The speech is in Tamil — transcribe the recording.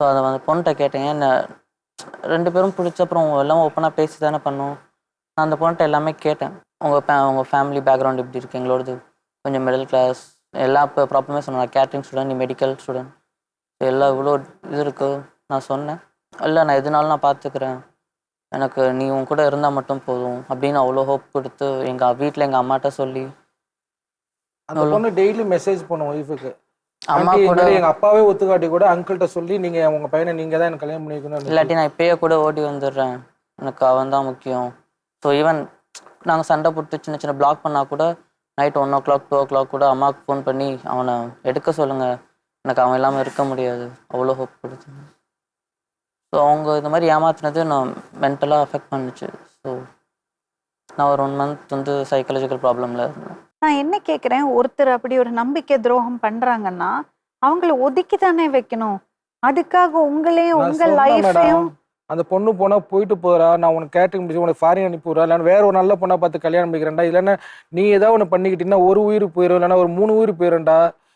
ஸோ அதை அந்த பொண்ணுகிட்ட கேட்டேன் என்ன ரெண்டு பேரும் பிடிச்ச அப்புறம் எல்லாம் ஓப்பனாக பேசி தானே பண்ணோம்? நான் அந்த பொண்ணுகிட்ட எல்லாமே கேட்டேன். உங்கள் ஃபே உங்கள் ஃபேமிலி பேக்ரவுண்ட் எப்படி இருக்கு? எங்களோடது கொஞ்சம் மிடில் கிளாஸ் எல்லா இப்போ ப்ராப்ளமே சொன்னேன் கேட்ரிங் ஸ்டூடெண்ட் நீ மெடிக்கல் ஸ்டூடெண்ட் எல்லா இவ்வளோ இது இருக்குது நான் சொன்னேன் இல்லை நான் எதுனாலும் நான் பார்த்துக்கிறேன் எனக்கு நீ உன் கூட இருந்தால் மட்டும் போதும். அப்படின்னு அவ்வளோ ஹோப் கொடுத்து எங்கள் வீட்டில் எங்கள் அம்மாட்ட சொல்லி அந்த பொண்ணு டெய்லி மெசேஜ் பண்ணும் ஒய்ஃபுக்கு அம்மா கூட எங்க அப்பாவே ஒத்துக்காட்டி கூட அங்கிள்கிட்ட சொல்லி நீங்க உங்க பையனை நீங்க தான் எனக்கு கல்யாணம் பண்ணிக்கணும் இல்லாட்டி நான் இப்பயே கூட ஓடி வந்துடுறேன். எனக்கு அவன் தான் முக்கியம். ஸோ ஈவன் நாங்கள் சண்டை போட்டு சின்ன சின்ன பிளாக் பண்ணால் கூட night one o'clock two o'clock கூட அம்மாவுக்கு ஃபோன் பண்ணி அவனை எடுக்க சொல்லுங்கள் எனக்கு அவன் இல்லாமல் இருக்க முடியாது. அவ்வளோ ஹோப் கொடுத்து ஸோ அவங்க இந்த மாதிரி ஏமாத்துனது நான் மென்டலாக அஃபெக்ட் பண்ணுச்சு. ஸோ நான் ஒரு ஒன் மந்த் வந்து சைக்காலஜிக்கல் ப்ராப்ளமில் இருந்தேன். நான் என்ன கேக்குறேன்? ஒருத்தர் அப்படி ஒரு நம்பிக்கை துரோகம் பண்றாங்கன்னா அவங்கள ஒதுக்கி தானே வைக்கணும். அதுக்காக உங்களையும் உங்க லைஃபையும் அந்த பொண்ணு போனா போயிட்டு போறா நான் உனக்கு கேட்டரிங் முடிச்சு உனக்கு ஃபாரின் அனுப்பி விடுறா இல்லைன்னா வேற ஒரு நல்ல பொண்ணா பார்த்து கல்யாணம் பண்ணிக்கிறேன்டா இல்லைன்னா நீ ஏதாவது ஒன்று பண்ணிக்கிட்டீங்கன்னா ஒரு உயிர் போயிடும் இல்லைன்னா ஒரு மூணு உயிர் போயிடும்டா